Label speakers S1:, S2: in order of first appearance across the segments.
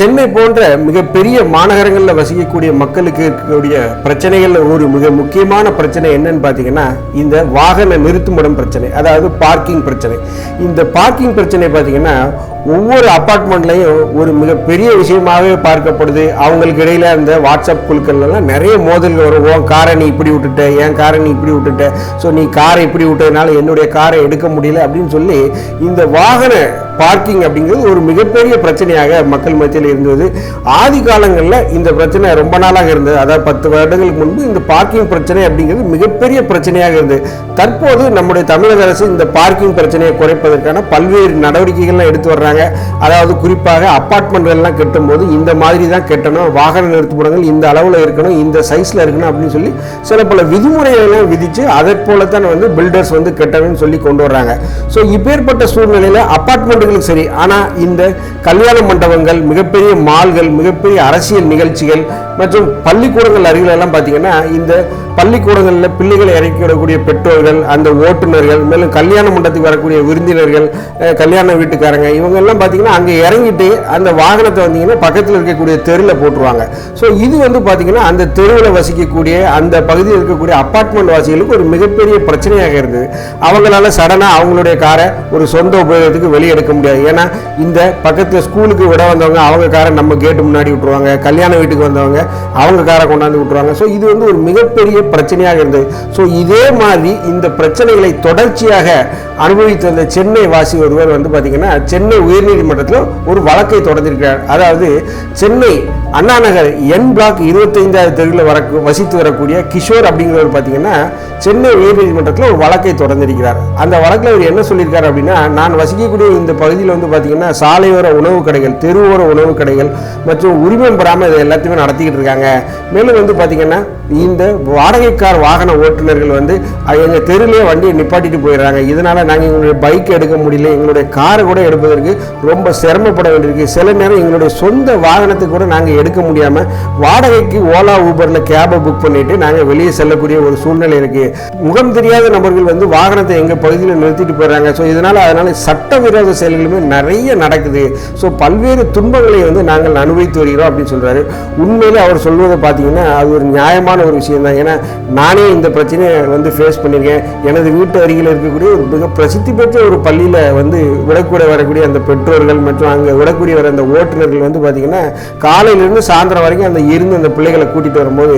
S1: சென்னை போன்ற மிகப்பெரிய மாநகரங்களில் வசிக்கக்கூடிய மக்களுக்கு இருக்கக்கூடிய பிரச்சனைகளில் ஒரு மிக முக்கியமான பிரச்சனை என்னன்னு பார்த்தீங்கன்னா இந்த வாகன நிறுத்துமிடம் பிரச்சனை அதாவது பார்க்கிங் பிரச்சனை. இந்த பார்க்கிங் பிரச்சனை பார்த்தீங்கன்னா ஒவ்வொரு அப்பார்ட்மெண்ட்லையும் ஒரு மிகப்பெரிய விஷயமாகவே பார்க்கப்படுது. அவங்களுக்கு இடையில அந்த வாட்ஸ்அப் குழுக்கள்லாம் நிறைய மோதல்கள் வரும். உன் காரை நீ இப்படி விட்டுட்ட என் காரை நீ இப்படி விட்டுட்ட ஸோ நீ காரை இப்படி விட்டதுனால என்னுடைய காரை எடுக்க முடியல அப்படின்னு சொல்லி இந்த வாகன பார்க்கிங் அப்படிங்கிறது ஒரு மிகப்பெரிய பிரச்சனையாக மக்கள் மத்தியில் இருந்தது. ஆதி காலங்களில் இந்த பிரச்சனை ரொம்ப நாளாக இருந்தது. அதாவது பத்து வருடங்களுக்கு முன்பு இந்த பார்க்கிங் பிரச்சனை அப்படிங்கிறது மிகப்பெரிய பிரச்சனையாக இருந்தது. தற்போது நம்முடைய தமிழக அரசு இந்த பார்க்கிங் பிரச்சனையை குறைப்பதற்கான பல்வேறு நடவடிக்கைகள்லாம் எடுத்து வர்றாங்க. அதாவது குறிப்பாக அப்பார்ட்மெண்ட்கள்லாம் கட்டும்போது இந்த மாதிரி தான் கட்டணும். வாகன நிறுத்துமிடங்கள் இந்த அளவில் இருக்கணும் இந்த சைஸில் இருக்கணும் அப்படின்னு சொல்லி சில பல விதிமுறைகள்லாம் விதித்து அதை போலத்தான் வந்து பில்டர்ஸ் வந்து கட்டணும்னு சொல்லி கொண்டு வர்றாங்க. ஸோ இப்பேற்பட்ட சூழ்நிலையில் அப்பார்ட்மெண்ட்டுகளுக்கு சரி ஆனால் இந்த கல்யாண மண்டபங்கள் மிகப்பெரிய மால்கள் மிகப்பெரிய அரசியல் நிகழ்ச்சிகள் மற்றும் பள்ளிக்கூடங்கள் அருகில் எல்லாம் பார்த்தீங்கன்னா இந்த பள்ளிக்கூடங்களில் பிள்ளைகளை இறக்கி விடக்கூடிய பெற்றோர்கள் அந்த ஓட்டுநர்கள் மேலும் கல்யாண மண்டபத்துக்கு வரக்கூடிய விருந்தினர்கள் கல்யாண வீட்டுக்காரங்க இவங்க எல்லாம் பார்த்தீங்கன்னா அங்கே இறங்கிட்டு அந்த வாகனத்தை வந்தீங்கன்னா பக்கத்தில் இருக்கக்கூடிய தெருவில் போட்டுருவாங்க. ஸோ இது வந்து பார்த்தீங்கன்னா அந்த தெருவில் வசிக்கக்கூடிய அந்த பகுதியில் இருக்கக்கூடிய அப்பார்ட்மெண்ட் வாசிகளுக்கு ஒரு மிகப்பெரிய பிரச்சனையாக இருந்தது. அவங்களால சடனாக அவங்களுடைய காரை ஒரு சொந்த உபயோகத்துக்கு வெளியே எடுக்க முடியாது. ஏன்னா இந்த பக்கத்தில் ஸ்கூலுக்கு விட வந்தவங்க அவங்க காரை நம்ம கேட்டு முன்னாடி விட்டுருவாங்க கல்யாண வீட்டுக்கு வந்தவங்க அவங்க காரை கொண்டாந்து விட்டுருவாங்க. ஸோ இது வந்து ஒரு மிகப்பெரிய பிரச்சனையாக இருந்தது. ஸோ இதே மாதிரி இந்த பிரச்சனைகளை தொடர்ச்சியாக அனுபவித்து வந்த சென்னை வாசி ஒருவர் வந்து பார்த்திங்கன்னா சென்னை உயர்நீதிமன்றத்தில் ஒரு வழக்கை தொடர்ந்திருக்கிறார். அதாவது சென்னை அண்ணா நகர் என் பிளாக் இருபத்தைந்தாவது தெருவில் வர வசித்து வரக்கூடிய கிஷோர் அப்படிங்கிறவர் பார்த்திங்கன்னா சென்னை உயர்நீதிமன்றத்தில் ஒரு வழக்கை தொடர்ந்திருக்கிறார். அந்த வழக்கில் அவர் என்ன சொல்லியிருக்காரு அப்படின்னா நான் வசிக்கக்கூடிய இந்த பகுதியில் வந்து பார்த்திங்கன்னா சாலையோர உணவு கடைகள் தெருவோர உணவு கடைகள் மற்றும் உரிமம் பெறாமல் இதை எல்லாத்தையுமே நடத்திக்கிட்டு இருக்காங்க மேலும் வந்து பார்த்திங்கன்னா இந்த வாடகைக்கார் வாகன ஓட்டுநர்கள் வந்து எங்கள் எங்க தெருவிலே வண்டியை நிப்பாட்டிட்டு போயிடுறாங்க. இதனால் நாங்கள் எங்களுடைய பைக் எடுக்க முடியல. எங்களுடைய காரை கூட எடுப்பதற்கு ரொம்ப சிரமப்பட வேண்டியிருக்கு. சில நேரம் எங்களுடைய சொந்த வாகனத்தை கூட நாங்கள் எடுக்க முடியாம வாடகைக்கு ஓலா ஊபரில் கேபை புக் பண்ணிட்டு நாங்கள் வெளியே செல்லக்கூடிய ஒரு சூழ்நிலை இருக்கு. முகம் தெரியாத நபர்கள் வந்து வாகனத்தை எங்க பகுதியில் நிறுத்திட்டு போயிடுறாங்க. ஸோ இதனால அதனால சட்டவிரோத செயல்களுமே நிறைய நடக்குது. ஸோ பல்வேறு துன்பங்களை வந்து நாங்கள் அனுபவித்து வருகிறோம் அப்படின்னு சொல்கிறாரு உண்மையில் அவர் சொல்வதை பார்த்தீங்கன்னா அது ஒரு நியாயமான ஒரு விஷயம் தான் ஏன்னா நானே இந்த பிரச்சனையை வந்து ஃபேஸ் பண்ணியிருக்கேன். எனது வீட்டு அருகில் இருக்கக்கூடிய ஒரு மிக பிரசித்தி பெற்ற ஒரு பள்ளியில் வந்து விடக்கூட வரக்கூடிய அந்த பெற்றோர்கள் மற்றும் அங்கே விடக்கூடிய வர அந்த ஓட்டுநர்கள் வந்து பார்த்தீங்கன்னா காலையிலேருந்து சாயந்தரம் வரைக்கும் அந்த இருந்து அந்த பிள்ளைகளை கூட்டிகிட்டு வரும்போது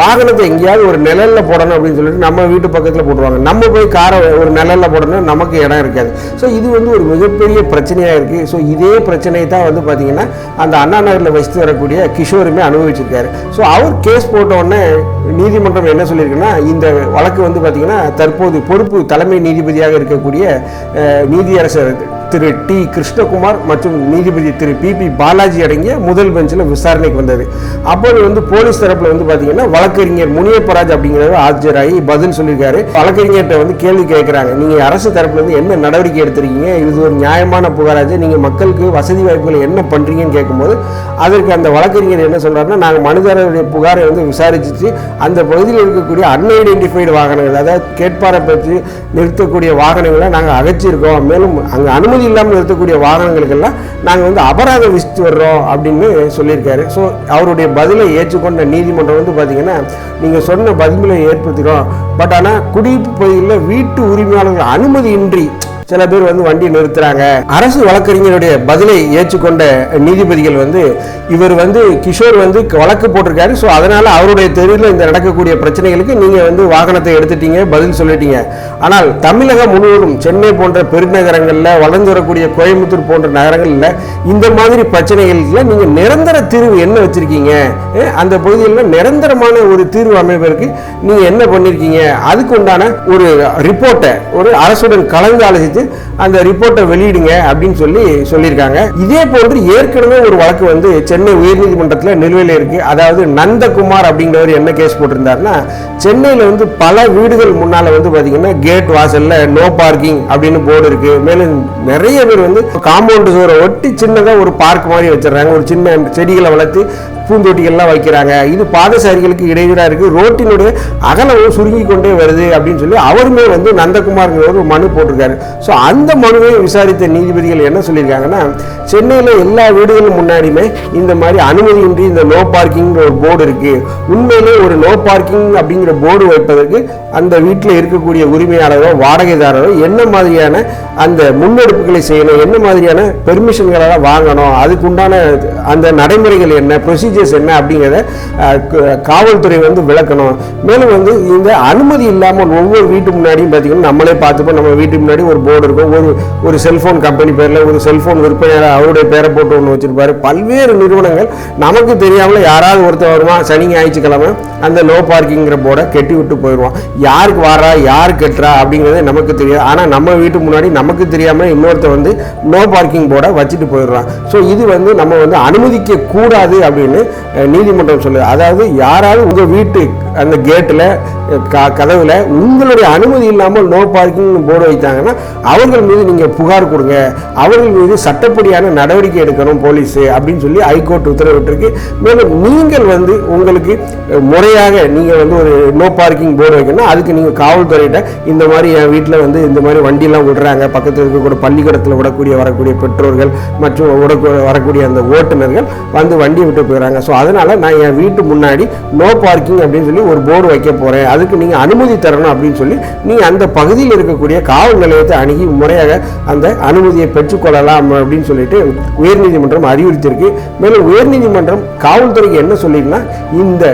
S1: வாகனத்தை எங்கேயாவது ஒரு நிழலில் போடணும் அப்படின்னு சொல்லிட்டு நம்ம வீட்டு பக்கத்தில் போட்டுருவாங்க. நம்ம போய் காரை ஒரு நிழலில் போடணும் நமக்கு இடம் இருக்காது. ஸோ இது வந்து ஒரு மிகப்பெரிய பிரச்சனையாக இருக்குது ஸோ இதே பிரச்சனையை தான் வந்து பார்த்தீங்கன்னா அந்த அண்ணா நகரில் வசித்து வரக்கூடிய கிஷோருமே அனுபவிச்சு வச்சுருக்காரு ஸோ அவர் கேஸ் போட்ட உடனே நீதிமன்றம் என்ன சொல்லியிருக்குன்னா இந்த வழக்கு வந்து பார்த்தீங்கன்னா தற்போது பொறுப்பு தலைமை நீதிபதியாக இருக்கக்கூடிய நீதியரசர் திரு டி கிருஷ்ணகுமார் மற்றும் நீதிபதி திரு பி பி பாலாஜி அடங்கிய முதல் பெஞ்சில் விசாரணைக்கு வந்தது. அப்போது வந்து போலீஸ் தரப்புல வந்து பார்த்தீங்கன்னா வழக்கறிஞர் முனியப்பராஜ் அப்படிங்கிறவர் ஆஜராகி பதில் சொல்லியிருக்காரு. வழக்கறிஞர்கிட்ட வந்து கேள்வி கேட்குறாங்க. நீங்கள் அரசு தரப்புல வந்து என்ன நடவடிக்கை எடுத்திருக்கீங்க? இது ஒரு நியாயமான புகாராஜு நீங்கள் மக்களுக்கு வசதி வாய்ப்புகளை என்ன பண்ணுறீங்கன்னு கேட்கும்போது அதற்கு அந்த வழக்கறிஞர் என்ன சொல்றாருன்னா நாங்கள் மனுதாரருடைய புகாரை வந்து விசாரிச்சுட்டு அந்த பகுதியில் இருக்கக்கூடிய அன்ஐடென்டிஃபைடு வாகனங்கள் அதாவது கேட்பாரை பற்றி நிறுத்தக்கூடிய வாகனங்களை நாங்கள் அகற்றியிருக்கோம். மேலும் அங்கே அனுமதி இல்லாமல் நிறுத்தக்கூடிய வாகனங்களுக்கெல்லாம் நாங்கள் வந்து அபராதம் விசித்து வர்றோம் அப்படின்னு சொல்லியிருக்காரு. ஸோ அவருடைய பதிலை ஏற்றுக்கொண்ட நீதிமன்றம் வந்து பார்த்தீங்கன்னா நீங்கள் சொன்ன பதிலை ஏற்படுத்திக்கிறோம். பட் ஆனால் குடியிருப்பு பகுதியில் வீட்டு உரிமையாளர்கள் அனுமதியின்றி சில பேர் வந்து வண்டி நிறுத்துறாங்க. அரசு வழக்கறிஞருடைய பதிலை ஏற்றுக்கொண்ட நீதிபதிகள் வந்து இவர் வந்து கிஷோர் வந்து வழக்கு போட்டிருக்காரு. ஸோ அதனால அவருடைய தெருவில் இந்த நடக்கக்கூடிய பிரச்சனைகளுக்கு நீங்க வந்து வாகனத்தை எடுத்துட்டீங்க பதில் சொல்லிட்டீங்க. ஆனால் தமிழகம் முழுவதும் சென்னை போன்ற பெருநகரங்களில் வளர்ந்து வரக்கூடிய கோயம்புத்தூர் போன்ற நகரங்களில் இந்த மாதிரி பிரச்சனைகளுக்கு நீங்க நிரந்தர தீர்வு என்ன வச்சிருக்கீங்க? அந்த பகுதிகளில் நிரந்தரமான ஒரு தீர்வு அமைப்பதற்கு நீங்க என்ன பண்ணிருக்கீங்க? அதுக்கு உண்டான ஒரு ரிப்போர்ட்டை ஒரு அரசுடன் கலந்து ஆலோசித்து அந்த ரிப்போர்ட்டை வெளியிடுங்க அப்படின்னு சொல்லி சொல்லியிருக்காங்க. இதே போன்று ஏற்கனவே ஒரு வழக்கு வந்து சென்னை உயர்நீதிமன்றத்தில் நிலுவையில் இருக்கு. அதாவது நந்தகுமார் அப்படிங்கிறவர் என்ன கேஸ் போட்டிருந்தாருன்னா சென்னையில் வந்து பல வீடுகள் முன்னால வந்து பாத்தீங்கன்னா கேட் வாசல்ல நோ பார்க்கிங் அப்படின்னு போர்டு இருக்கு. மேலும் நிறைய பேர் வந்து காம்பவுண்ட் சுவரை ஒட்டி சின்னதாக ஒரு பார்க் மாதிரி வச்சிடுறாங்க. ஒரு சின்ன செடிகளை வளர்த்து பூந்தொட்டிகள்லாம் வைக்கிறாங்க. இது பாதசாரிகளுக்கு இடையூறாக இருக்குது ரோட்டினுடைய அகலமும் சுருங்கி கொண்டே வருது அப்படின்னு சொல்லி அவருமே வந்து நந்தகுமார்ங்கிற ஒரு மனு போட்டிருக்காரு. ஸோ அந்த மனுவை விசாரித்த நீதிபதிகள் என்ன சொல்லியிருக்காங்கன்னா சென்னையில் எல்லா வீடுகளும் முன்னாடியுமே இந்த மாதிரி அனுமதியின்றி இந்த நோ பார்க்கிங் ஒரு போர்டு இருக்குது உண்மையிலே ஒரு நோ பார்க்கிங் அப்படிங்கிற போர்டு வைப்பதற்கு அந்த வீட்டில் இருக்கக்கூடிய உரிமையாளரோ வாடகைதாரரோ என்ன மாதிரியான அந்த முன்னெடுப்புகளை செய்யணும்? என்ன மாதிரியான பெர்மிஷன்களெல்லாம் வாங்கணும்? அதுக்கு உண்டான அந்த நடைமுறைகள் என்ன? ப்ரொசீஜர்ஸ் என்ன அப்படிங்கிறத காவல்துறை வந்து விளக்கணும். மேலும் வந்து இந்த அனுமதி இல்லாமல் ஒவ்வொரு வீட்டு முன்னாடியும் பார்த்தீங்கன்னா நம்மளே பார்த்துப்போம் நம்ம வீட்டு முன்னாடி ஒரு போர்டு இருக்கும். ஒரு ஒரு செல்ஃபோன் கம்பெனி பேரில் ஒரு செல்ஃபோன் விற்பனையாளர் அவருடைய பேரை போட்டு ஒன்று வச்சுருப்பார். பல்வேறு நிறுவனங்கள் நமக்கு தெரியாமல் யாராவது ஒருத்தர் வருவான் சனி ஞாயிற்றுக்கிழமை அந்த லோ பார்க்கிங்கிற போர்டை கெட்டி விட்டு போயிடுவான் யாருக்கு வாரா யார் கெட்டுறா அப்படிங்கிறது நமக்கு தெரியாது. ஆனால் நம்ம வீட்டு முன்னாடி நமக்கு தெரியாமல் இன்னொருத்தர் வந்து நோ பார்க்கிங் போர்டை வச்சுட்டு போயிடுறான். ஸோ இது வந்து நம்ம வந்து அனுமதிக்க கூடாது அப்படின்னு நீதிமன்றம் சொல்லுது. அதாவது யாராவது உங்கள் வீட்டு அந்த கேட்டில் கதவில் உங்களுடைய அனுமதி இல்லாமல் நோ பார்க்கிங் போர்டு வைத்தாங்கன்னா அவர்கள் மீது நீங்கள் புகார் கொடுங்க. அவர்கள் மீது சட்டப்படியான நடவடிக்கை எடுக்கணும் போலீஸு அப்படின்னு சொல்லி ஹைகோர்ட் உத்தரவிட்டிருக்கு. மேலும் நீங்கள் வந்து உங்களுக்கு முறையாக நீங்கள் வந்து ஒரு நோ பார்க்கிங் போர்டு வைக்கணும் அதுக்கு நீங்கள் காவல்துறையிட்ட இந்த மாதிரி என் வீட்டில் வந்து இந்த மாதிரி வண்டிலாம் விடுறாங்க. பக்கத்தில் இருக்கக்கூடிய பள்ளிக்கூடத்தில் விடக்கூடிய வரக்கூடிய பெற்றோர்கள் மற்றும் வரக்கூடிய அந்த ஓட்டுநர்கள் வந்து வண்டியை விட்டு போயிடறாங்க. ஸோ அதனால் நான் என் வீட்டு முன்னாடி நோ பார்க்கிங் அப்படின்னு சொல்லி ஒரு போர்டு வைக்க போகிறேன் அதுக்கு நீங்கள் அனுமதி தரணும் அப்படின்னு சொல்லி நீங்கள் அந்த பகுதியில் இருக்கக்கூடிய காவல் நிலையத்தை அணுகி முறையாக அந்த அனுமதியை பெற்றுக்கொள்ளலாம் அப்படின்னு சொல்லிட்டு உயர்நீதிமன்றம் அறிவுறுத்தியிருக்கு. மேலும் உயர்நீதிமன்றம் காவல்துறைக்கு என்ன சொல்லியிருக்குன்னா இந்த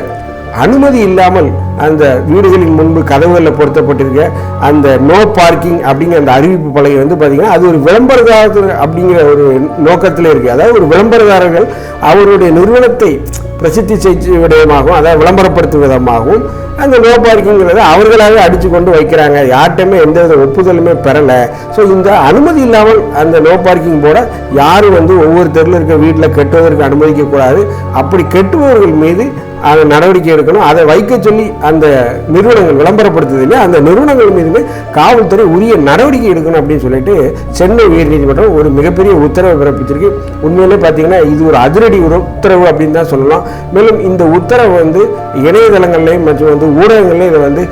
S1: அனுமதி இல்லாமல் அந்த வீடுகளின் முன்பு கதவுகளில் பொருத்தப்பட்டிருக்க அந்த நோ பார்க்கிங் அப்படிங்கிற அந்த அறிவிப்பு பலகை வந்து பார்த்தீங்கன்னா அது ஒரு விளம்பரதாரர் அப்படிங்கிற ஒரு நோக்கத்தில் இருக்குது அதாவது ஒரு விளம்பரதாரர்கள் அவருடைய நிறுவனத்தை பிரசித்தி செய்து விடயமாகவும் அதாவது விளம்பரப்படுத்தும் விதமாகவும் அந்த நோ பார்க்கிங்கிறத அவர்களாகவே அடித்து கொண்டு வைக்கிறாங்க. யார்கிட்டயுமே எந்த வித ஒப்புதலுமே பெறலை. ஸோ இந்த அனுமதி இல்லாமல் அந்த நோ பார்க்கிங் போட யாரும் வந்து ஒவ்வொரு தெருவில் இருக்க வீட்டில் கட்டுவதற்கு அனுமதிக்கக்கூடாது. அப்படி கட்டுபவர்கள் மீது அதை நடவடிக்கை எடுக்கணும். அதை வைக்க சொல்லி அந்த நிறுவனங்கள் விளம்பரப்படுத்துதில்லையா அந்த நிறுவனங்கள் மீதுமே காவல்துறை உரிய நடவடிக்கை எடுக்கணும் அப்படின்னு சொல்லிட்டு சென்னை உயர்நீதிமன்றம் ஒரு மிகப்பெரிய உத்தரவை பிறப்பிச்சிருக்கு உண்மையிலே பார்த்தீங்கன்னா இது ஒரு அதிரடி உத்தரவு அப்படின்னு தான் சொல்லலாம். மேலும் இந்த உத்தரவு வந்து இணையதளங்கள்லையும் மற்றும் வந்து ஊடகங்கள்லையும் இதை வந்து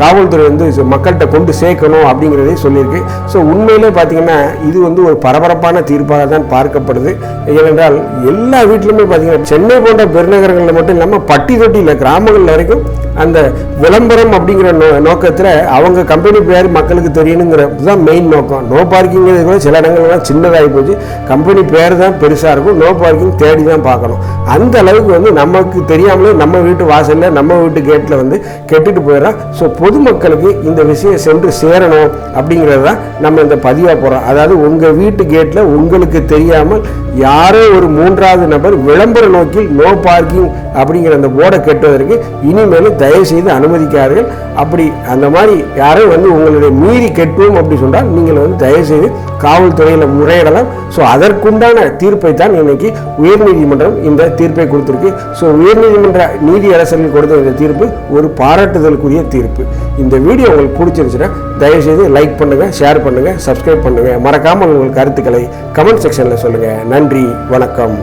S1: காவல்துறை வந்து மக்கள்கிட்ட கொண்டு சேர்க்கணும் அப்படிங்கிறதே சொல்லியிருக்கு. ஸோ உண்மையிலே பார்த்தீங்கன்னா இது வந்து ஒரு பரபரப்பான தீர்ப்பாக தான் பார்க்கப்படுது. ஏனென்றால் எல்லா வீட்டிலுமே பார்த்தீங்கன்னா சென்னை போன்ற பெருநகரங்களில் மட்டும் இல்லாமல் பட்டி தொட்டியில் கிராமங்கள் வரைக்கும் அந்த விளம்பரம் அப்படிங்கிற நோ நோக்கத்தில் அவங்க கம்பெனி பேர் மக்களுக்கு தெரியணுங்கிறது தான் மெயின் நோக்கம் நோ பார்க்கிங்கிறது கூட சில இடங்கள்லாம் சின்னதாகி போச்சு. கம்பெனி பேர் தான் பெருசாக இருக்கும். நோ பார்க்கிங் தேடி தான் பார்க்கணும். அந்த அளவுக்கு வந்து நமக்கு தெரியாமலே நம்ம வீட்டு வாசலில் நம்ம வீட்டு கேட்டில் வந்து கெட்டுட்டு போயிடலாம் ஸோ பொதுமக்களுக்கு இந்த விஷயம் சென்று சேரணும் அப்படிங்கிறது தான் நம்ம இந்த பதிவாக போகிறோம் அதாவது உங்கள் வீட்டு கேட்டில் உங்களுக்கு தெரியாமல் யாரோ ஒரு மூன்றாவது நபர் விளம்பர நோக்கில் நோ பார்க்கிங் அப்படிங்கிற அந்த போர்டை கட்டுவதற்கு இனிமேலும் தயவு செய்து அனுமதிக்கார்கள் அப்படி அந்த மாதிரி யாரோ வந்து உங்களுடைய மீறி கெட்டுவோம் அப்படி சொன்னால் நீங்கள் வந்து தயவு செய்து காவல்துறையில் முறையிடலாம். ஸோ அதற்குண்டான தீர்ப்பை தான் இன்னைக்கு உயர்நீதிமன்றம் இந்த தீர்ப்பை கொடுத்துருக்கு. ஸோ உயர்நீதிமன்ற நீதி அரசர்கள் கொடுத்த இந்த தீர்ப்பு ஒரு பாராட்டுதலுக்குரிய தீர்ப்பு. இந்த வீடியோ உங்களுக்கு பிடிச்சிருந்துச்சுன்னா தயவு செய்து லைக் பண்ணுங்க ஷேர் பண்ணுங்க சப்ஸ்கிரைப் பண்ணுங்க. மறக்காமல் உங்கள் கருத்துக்களை கமெண்ட் செக்ஷனில் சொல்லுங்க. நன்றி வணக்கம்.